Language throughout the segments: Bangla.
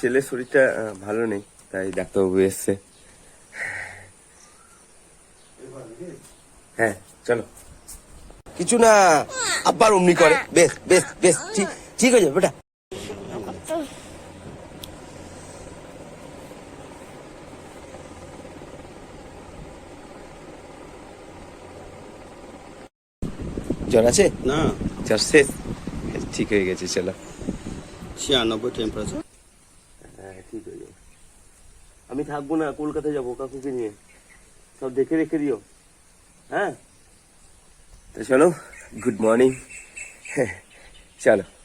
ছেলের শরীরটা ভালো নেই তাই ডাক্তারবাবু এসছে। হ্যাঁ চলো। কিছু না আবার অমনি করে। বেশ বেশ বেশ ঠিক ঠিক আছে বেটা। জ্বর আছে? না। জ্বর শেষ? ঠিক হয়ে গেছে চলো। ছিয়ানব্বই টেম্পারেচার হ্যাঁ ঠিক হয়ে যাবে। আমি থাকব না, কলকাতায় যাব কাকুকে নিয়ে। সব দেখে রেখে দিও। হ্যাঁ? তো চলো গুড মর্নিং চলো।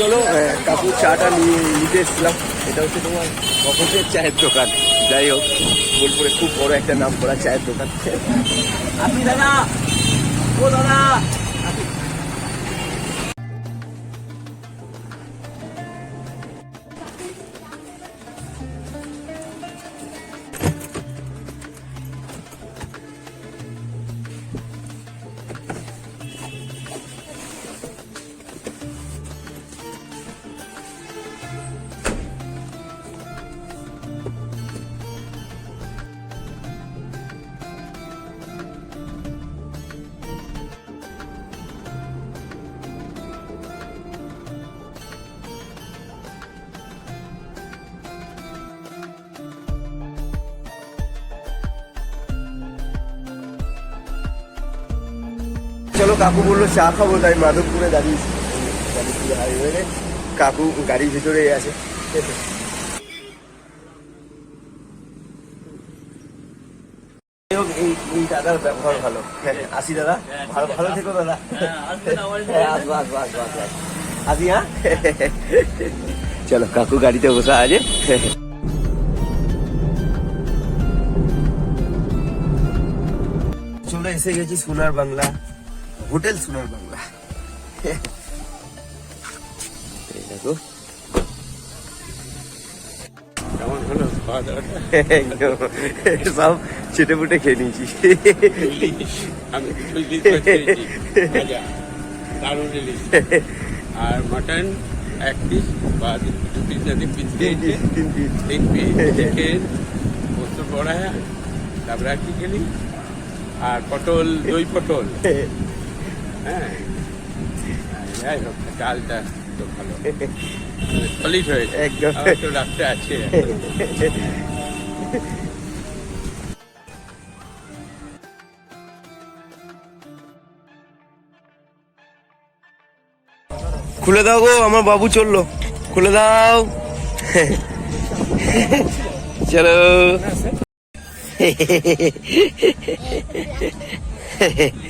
চলো কাকু চাটা নিয়ে নিতে এসেছিলাম। এটা হচ্ছে তোমার মফসের চায়ের দোকান। যাই হোক, বোলপুরে খুব বড় একটা নাম করা চায়ের দোকান। আপনি দাদা, ও দাদা চলো, কাকু বলল, চা খাব। তাই মাধবপুরে কাকু গাড়ির ভিতরে আছে। এই দাদার ব্যবহার চলো, কাকু গাড়িতে বসা আছে। চলে, এসে গেছি সোনার বাংলা। হোটেল সোনার বাংলা দেখো। সব ছেটে ফুটে খেয়ে নিয়েছি। আর মাটন এক পিস বা দু পিস না তিন পিস তিন পিস তিন পিস চিকেন পোস্ত তারপরে আর কি খেলি আর পটল দই পটল। হ্যাঁ যাই হোক চালটা তো খুলে দাও গো আমার বাবু চলল। খুলে দাও। চলো।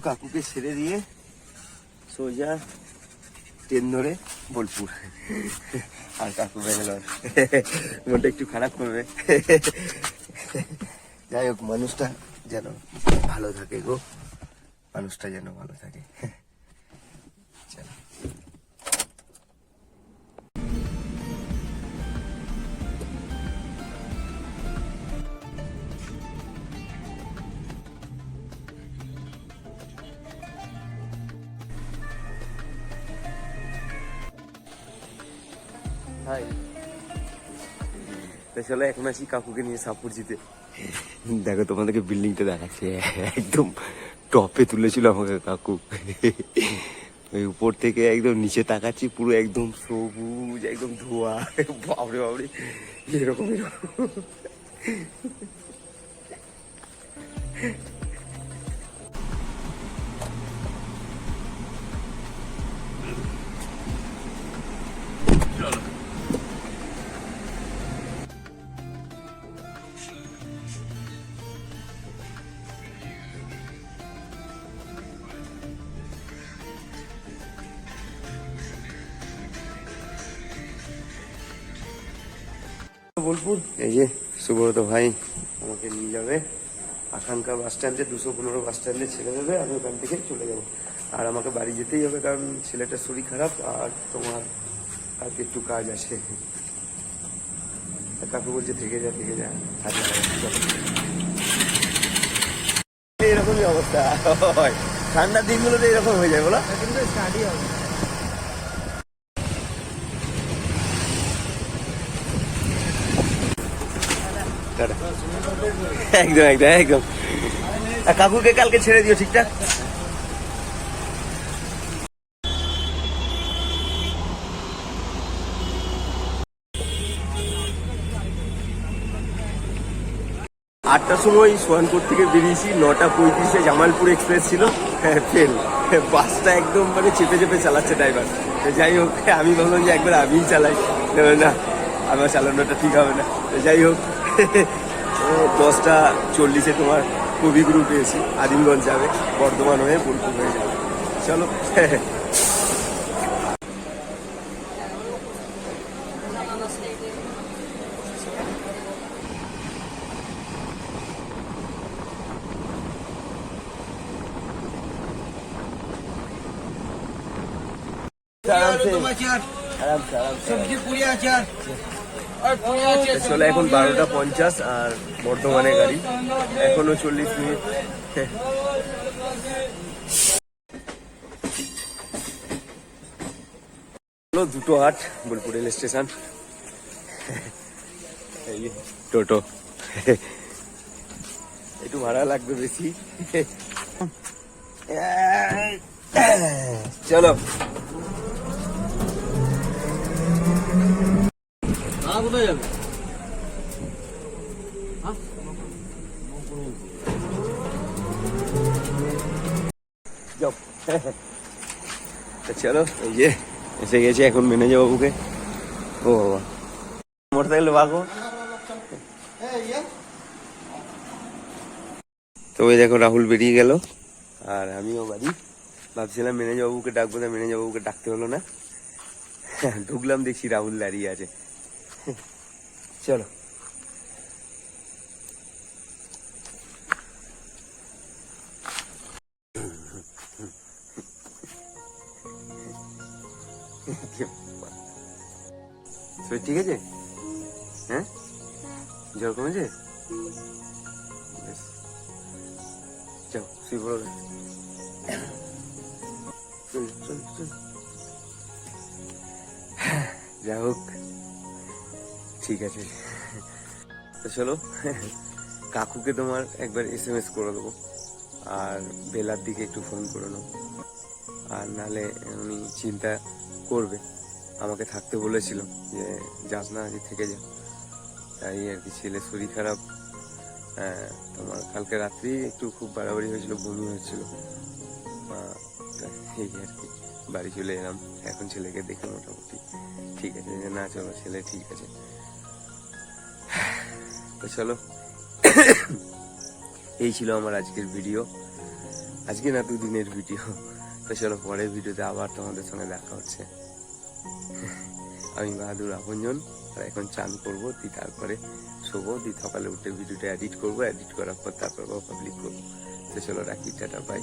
কাকুকে ছেড়ে দিয়ে সোজা ট্রেন ধরে বোলপুর। আর কাকু ব্যাঙ্গালোর। মনটা একটু খারাপ করবে। যাই হোক, মানুষটা যেন ভালো থাকে গো। মানুষটা যেন ভালো থাকে। হাই তো চলো এখন আছি কাকুকে নিয়ে সাপুরজিতে দেখো তোমাদেরকে বিল্ডিংটা দেখাচ্ছে। একদম টপে তুলেছিল আমাকে কাকু। ওই উপর থেকে একদম নিচে তাকাচ্ছি পুরো একদম সবুজ একদম ধোয়া। বাবরে বাবরে এরকম এরকম। বোলপুর। এই যে সুব্রত ভাই আমাকে নিয়ে যাবে। আকাঙ্ক্ষা বাস স্ট্যান্ডে, দুশো পনেরো বাস স্ট্যান্ডে ছেড়ে দেবে, আমি ওখান থেকে চলে যাব। আর আমাকে বাড়ি যেতেই হবে, কারণ ছেলেটার শরীর খারাপ আর তোমার কালকে একটু কাজ আছে। কাকু বলছে, থেকে যা থেকে যা হবে। এরকমই অবস্থা। ঠান্ডার দিনগুলোতে এরকম হয়ে যায়, বলো। টাটা। একদম একদম একদম। কাকুকে কালকে ছেড়ে দিও ঠিকঠাক? আটটার সময় সোহানপুর থেকে বেরিয়েছি নটা পঁয়ত্রিশে জামালপুর এক্সপ্রেস ছিল। হ্যাঁ, ফেল বাসটা একদম মানে চেপে চেপে চালাচ্ছে ড্রাইভার যাই হোক আমি ভাবলাম যে একবার আমিই চালাই। না, আমার চালানোটা ঠিক হবে না। যাই হোক দশটা চল্লিশে তোমার কবিগুরু পেয়েছি আদিমগঞ্জ যাবে বর্ধমান হয়ে বোলপুর হয়ে যাবে। চলো। আরামসে আরামসে। আরামসে চলো এখন বারোটা পঞ্চাশ আর বর্ধমানে গাড়ি। এখনও চল্লিশ মিনিট। দুটো হাট বোলপুর রেল স্টেশন। টোটো। একটু ভাড়া লাগবে বেশি। চলো। কোথায় যাবে? চলো, এই যে এসে গেছে এখন ম্যানেজার বাবুকে। ও বাবা। মোটর সাইকেল বাগো তো ওই দেখো, রাহুল বেরিয়ে গেল। আর আমিও বাড়ি। ভাবছিলাম ম্যানেজার বাবুকে ডাকবো না ম্যানেজার বাবুকে ডাকতে হলো না। ঢুকলাম, দেখছি রাহুল দাঁড়িয়ে আছে। চলো। শরীর ঠিক আছে? হ্যাঁ? জ্বর কমেছে। যাও শুয়ে পড়ো। চল যা হোক। ঠিক আছে। তো চলো কাকুকে তোমার একবার এস এম এস করে দেবো আর বেলার দিকে একটু ফোন করে নেব আর নালে উনি চিন্তা করবে আমাকে থাকতে বলেছিল যে যাস না আজ থেকে যা। তাই আর কি ছেলে শরীর খারাপ। আহ, তোমার কালকে রাত্রি একটু খুব বাড়াবাড়ি হয়েছিল বমি হয়েছিল। এই আর কি বাড়ি চলে এলাম। এখন ছেলেকে দেখে মোটামুটি ঠিক আছে। যে না চলো ছেলে ঠিক আছে। তো চলো। এই ছিল আমার আজকের ভিডিও। আজকে না, দুদিনের ভিডিও। তো চলো, পরের ভিডিওতে আবার তোমাদের সঙ্গে দেখা হচ্ছে। আমি বাহাদুর আপনজন, আর এখন চান করব, দি তারপরে শোবো, দি সকালে উঠে ভিডিওটা এডিট করব এডিট করার পর তারপর পাবলিক করব। তো চলো, রাখি, টাটা বাই